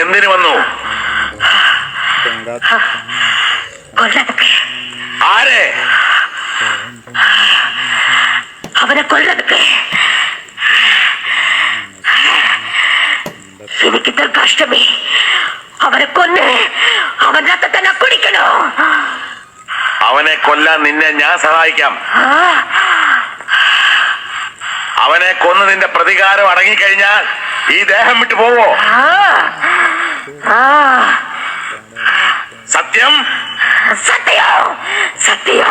എന്തിനു വന്നു? ആരെ? അവനെ കൊല്ലതൊക്കെ എനിക്ക് കഷ്ടമേ. അവനെ കൊന്ന് അവൻ രക്തത്തന്നെ കുടിക്കണോ? അവനെ കൊല്ലാൻ നിന്നെ ഞാൻ സഹായിക്കാം. അവനെ കൊന്ന് നിന്റെ പ്രതികാരം അടങ്ങിക്കഴിഞ്ഞാൽ ഈ ദേഹം വിട്ടു പോവോ? സത്യം? സത്യം. സത്യോ.